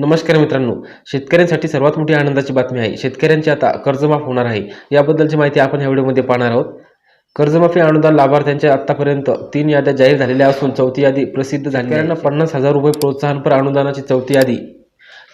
नमस्कार मित्रांनो. शेतकऱ्यांसाठी सर्वात मोठी आनंदाची बातमी आहे. शेतकऱ्यांची आता कर्जमाफ होणार आहे. याबद्दलची माहिती आपण या व्हिडिओमध्ये पाहणार आहोत. कर्जमाफी अनुदान लाभार्थ्यांच्या आतापर्यंत तीन याद्या जाहीर झालेल्या असून चौथी यादी प्रसिद्ध झाली पन्नास हजार रुपये प्रोत्साहनपर अनुदानाची चौथी यादी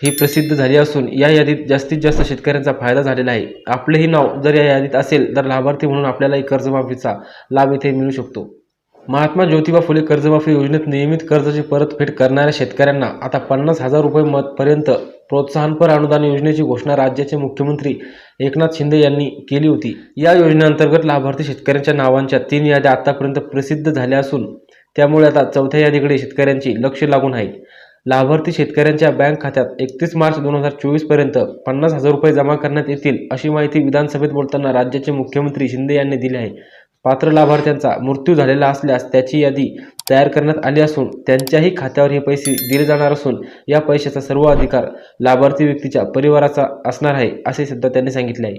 ही प्रसिद्ध झाली असून या यादीत जास्तीत जास्त शेतकऱ्यांचा फायदा झालेला आहे. आपलेही नाव जर या यादीत असेल तर लाभार्थी म्हणून आपल्यालाही कर्जमाफीचा लाभ इथे मिळू शकतो. महात्मा ज्योतिबा फुले कर्जमाफी योजनेत नियमित कर्जाची परतफेड करणाऱ्या शेतकऱ्यांना आता पन्नास हजार रुपये मतपर्यंत प्रोत्साहनपर अनुदान योजनेची घोषणा राज्याचे मुख्यमंत्री एकनाथ शिंदे यांनी केली होती. या योजनेअंतर्गत लाभार्थी शेतकऱ्यांच्या नावांच्या तीन याद्या आतापर्यंत प्रसिद्ध झाल्या असून त्यामुळे आता चौथ्या यादीकडे शेतकऱ्यांची लक्ष लागून आहे. लाभार्थी शेतकऱ्यांच्या बँक खात्यात एकतीस मार्च दोन हजार चोवीसपर्यंत पन्नास हजार रुपये जमा करण्यात येतील अशी माहिती विधानसभेत बोलताना राज्याचे मुख्यमंत्री शिंदे यांनी दिली आहे. पात्र लाभार्थ्यांचा मृत्यू झालेला असल्यास त्याची यादी तयार करण्यात आली असून त्यांच्याही खात्यावर हे पैसे दिले जाणार असून या पैशाचा सर्व अधिकार लाभार्थी व्यक्तीच्या परिवाराचा असणार आहे असे सुद्धा त्यांनी सांगितले आहे.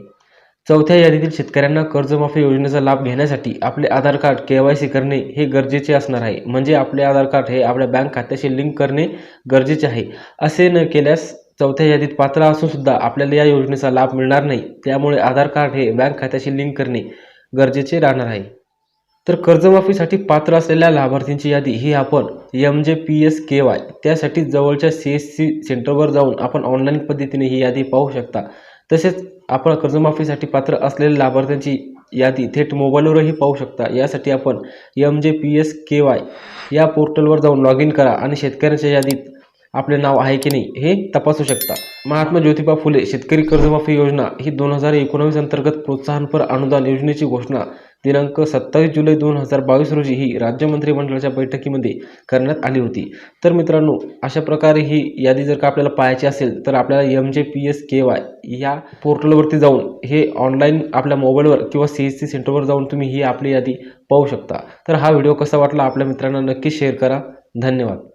चौथ्या यादीतील शेतकऱ्यांना कर्जमाफी योजनेचा लाभ घेण्यासाठी आपले Aadhaar card K Y C करणे हे गरजेचे असणार आहे. म्हणजे आपले आधार कार्ड हे आपल्या बँक खात्याशी लिंक करणे गरजेचे आहे. असे न केल्यास चौथ्या यादीत पात्र असून सुद्धा आपल्याला या योजनेचा लाभ मिळणार नाही. त्यामुळे आधार कार्ड हे बँक खात्याशी लिंक करणे गरजेचे राहणार आहे. तर कर्जमाफीसाठी पात्र असलेल्या लाभार्थींची यादी ही आपण एम जे पी एस के वाय त्यासाठी जवळच्या सी एस सी सेंटरवर जाऊन आपण ऑनलाईन पद्धतीने ही यादी पाहू शकता. तसेच आपण कर्जमाफीसाठी पात्र असलेल्या लाभार्थ्यांची यादी थेट मोबाईलवरही पाहू शकता. यासाठी आपण एम जे पी एस के वाय या पोर्टलवर जाऊन लॉग इन करा आणि शेतकऱ्यांच्या यादीत आपले नाव आहे की नाही हे तपासू शकता. महात्मा ज्योतिबा फुले शेतकरी कर्जमाफी योजना ही दोन हजार एकोणावीस अंतर्गत प्रोत्साहनपर अनुदान योजनेची घोषणा दिनांक सत्तावीस जुलै दोन हजार बावीस रोजी ही राज्य मंत्रिमंडळाच्या बैठकीमध्ये करण्यात आली होती. तर मित्रांनो अशा प्रकारे ही यादी जर का आपल्याला पाहायची असेल तर आपल्याला एम जे पी एस के वाय या पोर्टलवरती जाऊन हे ऑनलाईन आपल्या मोबाईलवर किंवा सी एस सी सेंटरवर जाऊन तुम्ही ही आपली यादी पाहू शकता. तर हा व्हिडिओ कसा वाटला आपल्या मित्रांना नक्की शेअर करा. धन्यवाद.